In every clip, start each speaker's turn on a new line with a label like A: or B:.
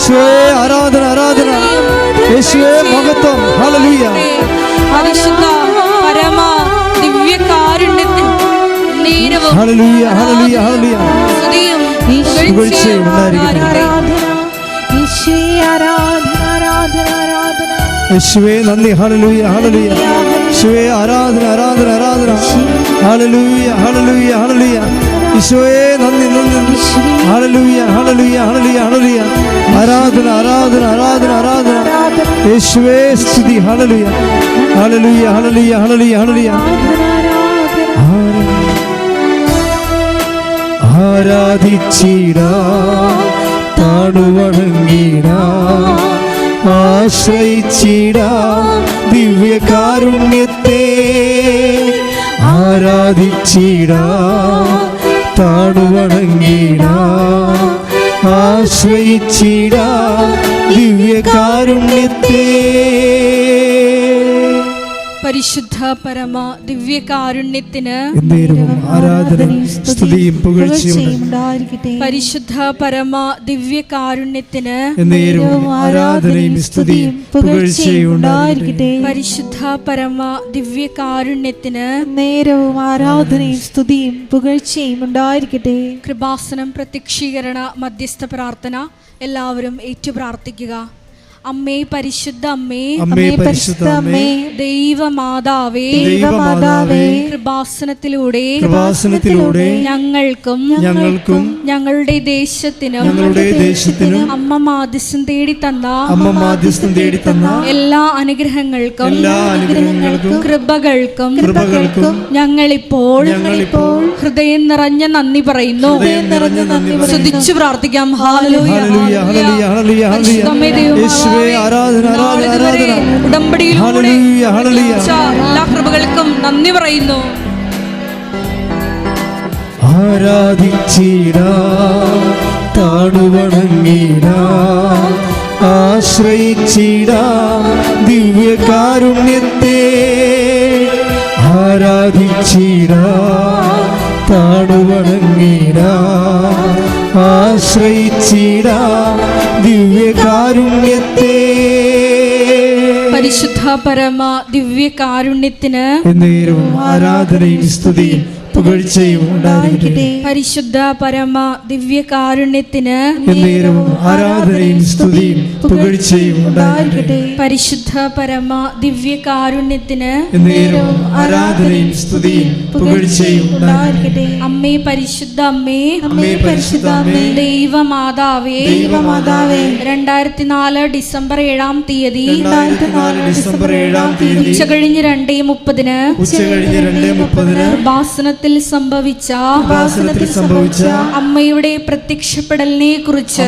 A: ഈശോയെ ആരാധന ആരാധന. യേശുവേ മഹത്വം. ഹല്ലേലൂയ.
B: പരിശുദ്ധ പരമ ദിവ്യ കാരുണ്യത്തിൽ നീരവും
A: ഹല്ലേലൂയ ഹല്ലേലൂയ ഹല്ലേലൂയ.
B: സ്തുതിയും.
A: ഉണ്ടായിരിക്കട്ടെ.
C: ഈശോയെ ആരാധന ആരാധന ആരാധന.
A: യേശുവേ നന്ദി. ഹല്ലേലൂയ ഹല്ലേലൂയ. യേശുവേ ആരാധന ആരാധന ആരാധന. ഹല്ലേലൂയ ഹല്ലേലൂയ ഹല്ലേലൂയ. ഈശോയെ നന്ദി നന്ദി. ഹല്ലേലൂയ ഹല്ലേലൂയ ഹല്ലേലൂയ ഹല്ലേലൂയ. ആരാധന ആരാധന ആരാധന ആരാധന. യേശുവേ സ്തുതി. ഹല്ലേലൂയ. ഹല്ലേലൂയ ഹല്ലേലൂയ ഹല്ലേലൂയ ഹല്ലേലൂയ. ആരാധിച്ചിട താണുവണങ്ങിട ആശ്രയിച്ചിട ദിവ്യകാരുണ്യത്തെ ആരാധിച്ചിട താണുവണങ്ങിട ആശ്രയിച്ചിടാ ദിവ്യകാരുണ്യത്തെ.
B: പരിശുദ്ധ പരമ ദിവ്യ കാരുണ്യത്തിന്
A: എന്നേരവും സ്തുതിയും പുകഴ്ചയും
B: പരിശുദ്ധ പരമ ദിവ്യ കാരുണ്യത്തിന്
A: ആരാധനയും സ്തുതിയും പുകഴ്ചയും ഉണ്ടായിരിക്കട്ടെ.
B: പരിശുദ്ധ പരമ ദിവ്യ കാരുണ്യത്തിന്
C: നേരവും ആരാധനയും സ്തുതിയും പുകഴ്ചയും ഉണ്ടായിരിക്കട്ടെ.
B: കൃപാസനം പ്രത്യക്ഷീകരണ മധ്യസ്ഥ പ്രാർത്ഥന എല്ലാവരും ഏറ്റു പ്രാർത്ഥിക്കുക അമ്മേ പരിശുദ്ധ അമ്മേ.
A: അമ്മേ പരിശുദ്ധ അമ്മേ.
B: ദൈവമാതാവേ.
A: ദൈവമാതാവേ.
B: കൃപാസനത്തിലൂടെ.
A: കൃപാസനത്തിലൂടെ
B: ഞങ്ങൾക്കും
A: ഞങ്ങൾക്കും
B: ഞങ്ങളുടെ ദേശത്തിനും
A: ഞങ്ങളുടെ ദേശത്തിനും
B: അമ്മ മാധ്യസ്ഥം തേടി തന്ന
A: അമ്മ മാധ്യസ്ഥം തേടി തന്ന
B: എല്ലാ അനുഗ്രഹങ്ങൾക്കും
A: എല്ലാ അനുഗ്രഹങ്ങൾക്കും
B: കൃപകൾക്കും
A: കൃപകൾക്കും
B: ഞങ്ങളിപ്പോൾ
A: ഞങ്ങളിപ്പോൾ
B: ഹൃദയം നിറഞ്ഞ നന്ദി പറയുന്നു.
A: ഹൃദയം നിറഞ്ഞ നന്ദി ശ്രദ്ധിച്ചു
B: സ്തുതിച്ചു പ്രാർത്ഥിക്കാം. ഹാലലൂയ
A: ഹല്ലേലൂയ. ഹല്ലേലൂയ. ഹാലലൂയ ഹല്ലേലൂയ.
B: ഉടമ്പടിയിലൂടെ എല്ലാ കൃപകൾക്കും നന്ദി പറയുന്നു.
A: ആരാധിച്ചിട താണുവണങ്ങിട ആശ്രയിച്ചിട ദിവ്യകാരുണ്യത്തെ. ആരാധിച്ചിട താണുവണങ്ങിട ആശ്രയിച്ചിട ദിവ്യകാരുണ്യത്തെ.
B: പരിശുദ്ധ പരമ ദിവ്യ കാരുണ്യത്തിന്
A: എന്നേരവും ആരാധനയും സ്തുതിയും പുകഴ്ചയും ഉണ്ടായിരിക്കട്ടെ.
B: പരിശുദ്ധ പരമ ദിവ്യ കാരുണ്യത്തിന്
A: എന്നേരവും ആരാധനയും സ്തുതിയും പുകഴ്ചയും ഉണ്ടായിരിക്കട്ടെ.
B: പരിശുദ്ധ പരമ ദിവ്യ കാരുണ്യത്തിന്
A: എന്നേരവും ആരാധനയും സ്തുതിയും പുകഴ്ചയും ഉണ്ടായിരിക്കട്ടെ.
B: അമ്മേ പരിശുദ്ധ അമ്മേ
A: അമ്മേ പരിശുദ്ധ അമ്മേ.
B: ദൈവമാതാവേ
A: ദൈവമാതാവേ.
B: രണ്ടായിരത്തി നാല് ഡിസംബർ ഏഴാം തീയതി.
A: രണ്ടായിരത്തി നാല് ഡിസംബർ ഏഴാം തീയതി.
B: ഉച്ച കഴിഞ്ഞ് രണ്ടേ മുപ്പതിന്.
A: ഉച്ച കഴിഞ്ഞ് രണ്ടേ മുപ്പതിന്.
B: ഉപാസനത്തിൽ സംഭവിച്ച
A: ഉപാസനത്തിൽ സംഭവിച്ച
B: അമ്മയുടെ പ്രത്യക്ഷപ്പെടലിനെ കുറിച്ച്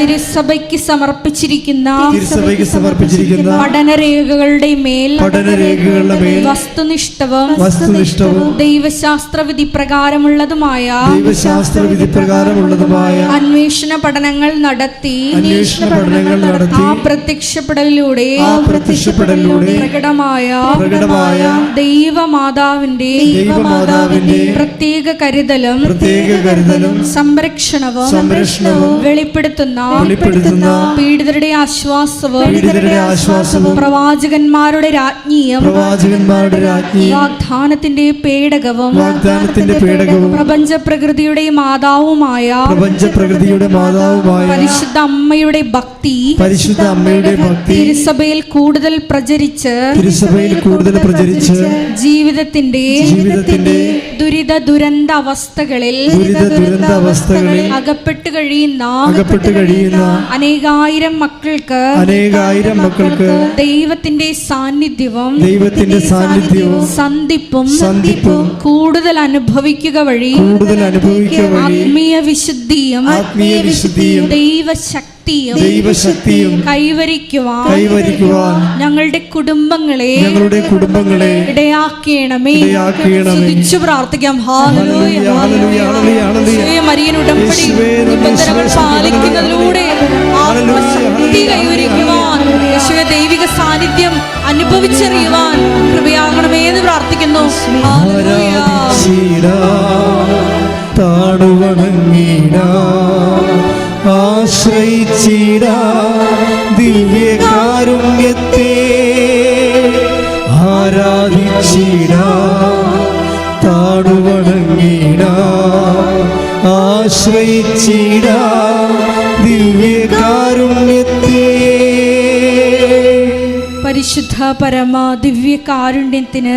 B: തിരുസഭയ്ക്ക് സമർപ്പിച്ചിരിക്കുന്ന
A: തിരുസഭയ്ക്ക് സമർപ്പിച്ചിരിക്കുന്ന
B: പഠനരേഖകളുടെ മേൽ
A: പഠനരേഖകളുടെ മേൽ
B: വസ്തുനിഷ്ഠവും
A: വസ്തുനിഷ്ഠവും
B: ദൈവശാസ്ത്രവിധി പ്രകാരമുള്ളതുമായ
A: ദൈവശാസ്ത്ര വിധി പ്രകാരമുള്ളതുമായ
B: അന്വേഷണ പഠനങ്ങൾ നടത്തി
A: അന്വേഷണ പഠനങ്ങൾ നടത്തി
B: ആ പ്രത്യക്ഷപ്പെടലിലൂടെ
A: ആ പ്രത്യക്ഷപ്പെടലിലൂടെ
B: പ്രകടമായ
A: പ്രകടമായ
B: ദൈവമാതാവിന്റെ
A: ദൈവമാതാവിന്റെ
B: പ്രത്യേക കരുതലും
A: പ്രത്യേക കരുതലും
B: സംരക്ഷണവും
A: സംരക്ഷണവും
B: വെളിപ്പെടുത്തുന്ന
A: വെളിപ്പെടുത്തുന്ന
B: പീഡിതരുടെ ആശ്വാസവും
A: പീഡിതരുടെ ആശ്വാസവും
B: പ്രവാചകന്മാരുടെ രാജ്ഞിയും
A: പ്രവാചകന്മാരുടെ രാജ്ഞിയും
B: വാഗ്ദാനത്തിന്റെ പേടകവും
A: വാഗ്ദാനത്തിന്റെ പേടകവും
B: പ്രപഞ്ച പ്രകൃതിയുടെ മാതാവുമായ
A: പ്രപഞ്ച പ്രകൃതിയുടെ മാതാവുമായ
B: പരിശുദ്ധ അമ്മയുടെ ഭക്തി
A: പരിശുദ്ധ അമ്മയുടെ ഭക്തി
B: തിരുസഭയിൽ കൂടുതൽ പ്രചരിച്ച്
A: തിരുസഭയിൽ കൂടുതൽ പ്രചരിച്ച്
B: ജീവിതത്തിന്റെ
A: ജീവിതത്തിന്റെ
B: ദുരിത ദുരന്ത അവസ്ഥകളിൽ
A: ദുരിത ദുരന്ത അവസ്ഥകളിൽ
B: അകപ്പെട്ട് കഴിയുന്ന
A: അകപ്പെട്ട് കഴിയുന്ന
B: അനേകായിരം മക്കൾക്ക്
A: അനേകായിരം മക്കൾക്ക്
B: ദൈവത്തിന്റെ സാന്നിധ്യവും
A: ദൈവത്തിന്റെ സാന്നിധ്യവും
B: സന്ധിപ്പും
A: സന്ധിപ്പും
B: കൂടുതൽ അനുഭവിക്കുക വഴി
A: കൂടുതൽ അനുഭവിക്കുക വഴി
B: ആത്മീയ വിശുദ്ധിയും
A: ആത്മീയ വിശുദ്ധിയും
B: ദൈവശക്തിയും
A: ദൈവശക്തിയും
B: കൈവരിക്കുവാൻ
A: കൈവരിക്കുവാൻ
B: ഞങ്ങളുടെ കുടുംബങ്ങളെ
A: ഞങ്ങളുടെ കുടുംബങ്ങളെ
B: ഇടയാക്കണമേ. സ്തുതിച്ചു പ്രാർത്ഥിക്കാം. മരിയൻ ഉടമ്പടി നിബന്ധനകൾ പാലിക്കുന്നതിലൂടെ ആത്മശക്തി കൈവരിക്കുവാൻ യേശുവെ ദൈവിക സാന്നിധ്യം അനുഭവിച്ചറിയുവാൻ കൃപയാകണമേ എന്ന് പ്രാർത്ഥിക്കുന്നു. ഹല്ലേലൂയ.
A: ആശ്രയിച്ചിട ദിവ്യകാരുണ്യത്തെ ആരാധിച്ചിട താടുവണങ്ങിട ആശ്രയിച്ചിട.
B: പരിശുദ്ധ പരമ ദിവ്യ കാരുണ്യത്തിന്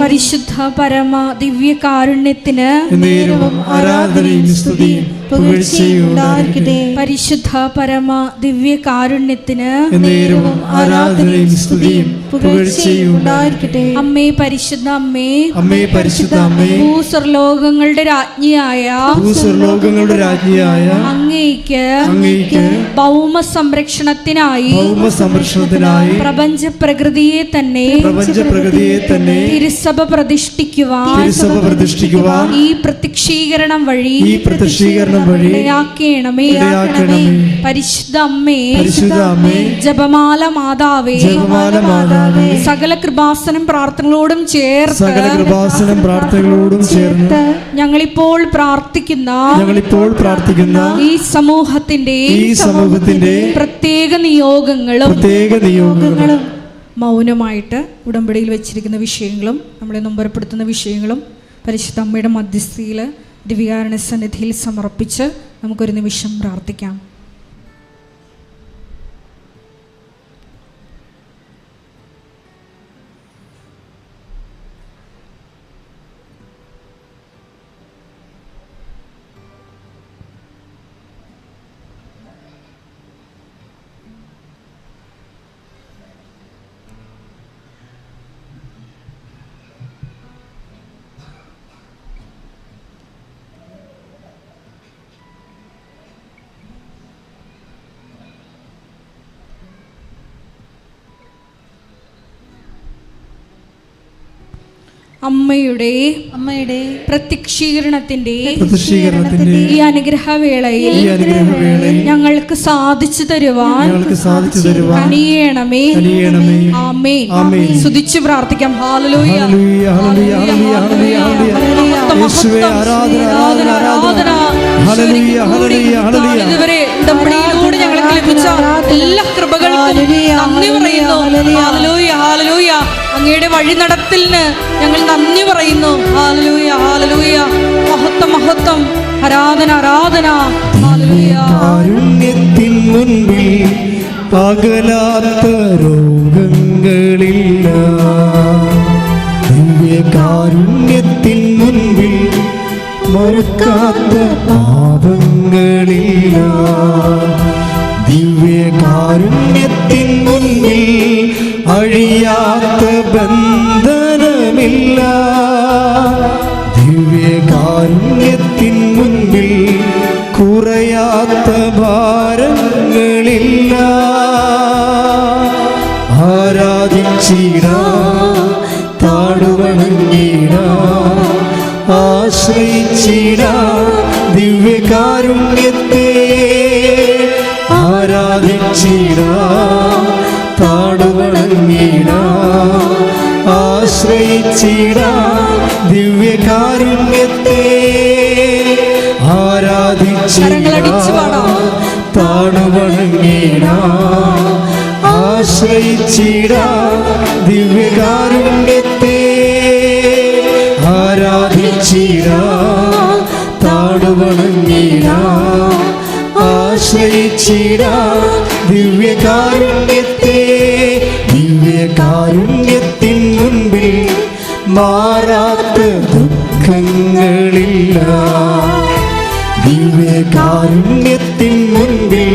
B: പരിശുദ്ധ പരമ ദിവ്യ കാരുണ്യത്തിന് പരിശുദ്ധ പരമ ദിവ്യ കാരുണ്യത്തിന്
A: ആരാധനയും സ്തുതിയും
B: അമ്മേ പരിശുദ്ധ അമ്മേ
A: അമ്മേ പരിശുദ്ധ അമ്മേ
B: ഭൂസ്വർലോകങ്ങളുടെ രാജ്ഞിയായ
A: ഭൂസ്വർലോകങ്ങളുടെ രാജ്ഞിയായ
B: അങ്ങേക്ക്
A: അങ്ങേക്ക്
B: ഭൗമ സംരക്ഷണത്തിനായി
A: ഭൗമ സംരക്ഷണത്തിനായി
B: പ്രപഞ്ച പ്രകൃതിയെ തന്നെ
A: പ്രപഞ്ച പ്രകൃതിയെ തന്നെ
B: തിരുസഭ പ്രതിഷ്ഠിക്കുവാൻ
A: തിരുസഭ പ്രതിഷ്ഠിക്കുവാൻ
B: ഈ പ്രത്യക്ഷീകരണം വഴി
A: ഈ പ്രത്യക്ഷീകരണം വഴി
B: ഇടയാക്കണമേ. പരിശുദ്ധ അമ്മേ
A: പരിശുദ്ധ അമ്മേ.
B: ജപമാല മാതാവേ
A: ജപമാല മാതാവേ.
B: സകല കൃപാസനം പ്രാർത്ഥനകളോടും ചേർത്ത്
A: സകല കൃപാസനം പ്രാർത്ഥനകളോടും ചേർന്ന്
B: ഞങ്ങളിപ്പോൾ പ്രാർത്ഥിക്കുന്ന
A: ഞങ്ങളിപ്പോൾ പ്രാർത്ഥിക്കുന്ന
B: ഈ സമൂഹത്തിന്റെ
A: ഈ സമൂഹത്തിന്റെ
B: പ്രത്യേക നിയോഗങ്ങളും
A: പ്രത്യേക നിയോഗങ്ങളും.
B: മൗനമായിട്ട് ഉടമ്പടിയിൽ വെച്ചിരിക്കുന്ന വിഷയങ്ങളും നമ്മളെ നൊമ്പരപ്പെടുത്തുന്ന വിഷയങ്ങളും പരിശുദ്ധ അമ്മയുടെ മധ്യസ്ഥയിൽ ദിവ്യാരണ സന്നിധിയിൽ സമർപ്പിച്ച് നമുക്കൊരു നിമിഷം പ്രാർത്ഥിക്കാം. അമ്മയുടെ
C: അമ്മയുടെ
B: പ്രത്യക്ഷീകരണത്തിന്റെ ഈ അനുഗ്രഹവേളയിൽ ഞങ്ങൾക്ക് സാധിച്ചു തരുവാൻ
A: സാധിച്ചു തരുവാൻ
B: അണിയണമേ
A: അണിയണമേ
B: ആമേ
A: ആമേൻ.
B: സ്തുതിച്ചു പ്രാർത്ഥിക്കാം. ഹാലലൂയ.
A: ഹല്ലേലൂയ, ഹല്ലേലൂയ, ഹല്ലേലൂയ, ഹല്ലേലൂയ, ഹല്ലേലൂയ. യേശുവേ, ആരാധന, ആരാധന, ആരാധന. ഹല്ലേലൂയ, ഹല്ലേലൂയ, ഹല്ലേലൂയ.
B: ഇതുവരെ ഉടമ്പടിയിലൂടെ ഞങ്ങൾക്ക് ലഭിച്ച എല്ലാ കൃപകൾക്കും നന്ദി പറയുന്നു. ഹാലലൂയ ഹാലലൂയ. അങ്ങയുടെ വഴി നടത്തലിന് ഞങ്ങൾ നന്ദി പറയുന്നു. ഹാലലൂയ ഹാലലൂയ മഹത്വം മഹത്വം. ആരാധന ആരാധന.
A: കാരുണ്യത്തിൻ മുൻപിൽ പകലാത്ത രോഗങ്ങളില്ല. കാരുണ്യത്തിൻ മുൻപിൽ മറുക്കാത്ത പാപങ്ങളില്ല. ദിവ്യകാരുണ്യത്തിൻ മുൻപിൽ അഴിയാത്ത ബന്ധനമില്ല. ദിവ്യകാരുണ്യത്തിൻ മുൻപിൽ കുറയാത്ത ഭാരങ്ങളില്ല. ആരാധിച്ചിട താടുവണങ്ങിട ആശ്രയിച്ചിട ആശ്രയിച്ചിട ദിവ്യകാരുണ്യത്തെ
B: കരങ്ങളടിച്ച്
A: ആരാധിച്ചിട
B: പാടാം.
A: താണുവണങ്ങിട ആശ്രയിച്ചിട ദിവ്യകാരുണ്യത്തെ ആരാധിച്ചിട താണുവണങ്ങിട ആശ്രയിച്ചിട ദിവ്യകാരുണ്യത്തെ മാറാത്ത ദുഃഖങ്ങളില്ല. ദിവ്യകാരുണ്യത്തിൻ മുൻപിൽ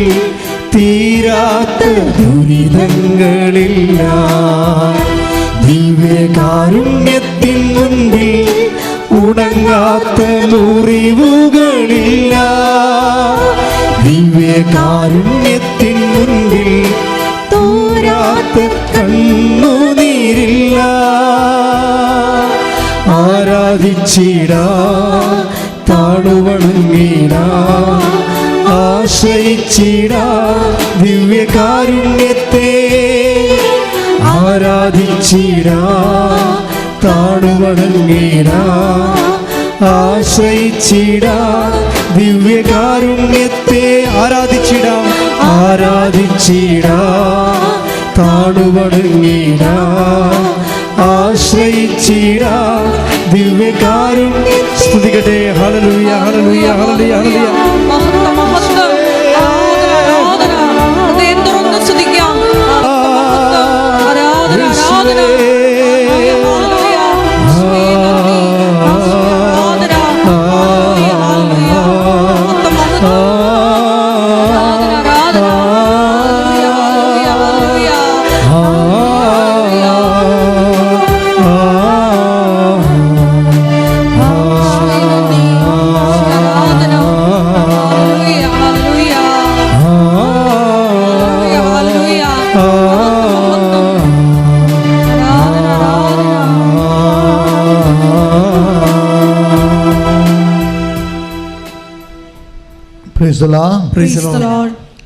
A: തീരാത്ത ദുരിതങ്ങളില്ല. ദിവ്യകാരുണ്യത്തിൻ മുൻപിൽ ഉണങ്ങാത്ത മുറിവുകളില്ല. ദിവ്യകാരുണ്യത്തിൻ മുൻപിൽ തോരാത്ത കണ്ണുനീരില്ല. ആരാധിച്ചിട താണുവണങ്ങിടാ ആശ്രയിച്ചിടാ ദിവ്യകാരുണ്യത്തെ. ആരാധിച്ചിടാ താണുവണങ്ങിടാ ആശ്രയിച്ചിടാ ദിവ്യകാരുണ്യത്തെ. ആരാധിച്ചിടാം ആരാധിച്ചിടാ താണുവണങ്ങിടാം ആശ്രയിച്ചിടാം ദിവ്യകാരുണ്യ. സ്തുതിക്കട്ടെ. ഹല്ലേലൂയ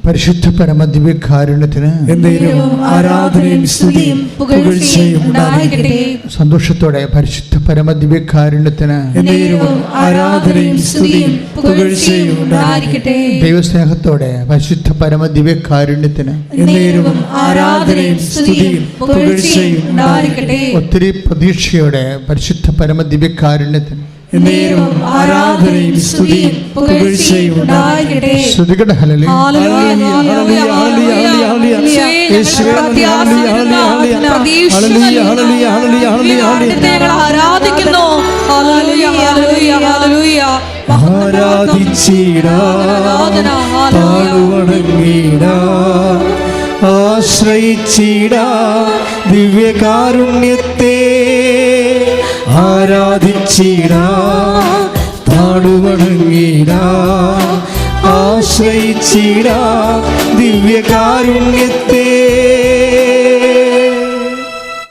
D: പരിശുദ്ധ
A: ആരാധനയും സ്തുതിയും പുകഴ്ചയും
D: സന്തോഷത്തോടെ പരിശുദ്ധ
A: പരമദിവ്യകാരുണ്യത്തിന് ആരാധനയും സ്തുതിയും പുകഴ്ചയും
D: ദൈവസ്നേഹത്തോടെ പരിശുദ്ധ പരമ ദിവ്യകാരുണ്യത്തിന്
A: എന്നേരും ആരാധനയും സ്തുതിയും പുകഴ്ചയും
D: ഒത്തിരി പ്രതീക്ഷയോടെ പരിശുദ്ധ പരമ ദിവ്യകാരുണ്യത്തിന്
A: എന്നേരും ആരാധനയും സ്തുതിയും പുകഴ്ചയും
B: ഹല്ലേലൂയ, ഹല്ലേലൂയ, ഹല്ലേലൂയ, ഹല്ലേലൂയ.
A: ഹല്ലേലൂയ, ഹല്ലേലൂയ,
B: ആരാധിക്കുന്നു ഹല്ലേലൂയ, ഹല്ലേലൂയ, ഹല്ലേലൂയ.
A: ആരാധിച്ചിടാ താണുവണങ്ങിടാ ആശ്രയിച്ചിടാ ദിവ്യകാരുണ്യത്തെ ആരാധിച്ചിടാ താണുവണങ്ങിടാ ആശ്രയിച്ചിടാ ദിവ്യകാരുണ്യത്തെ.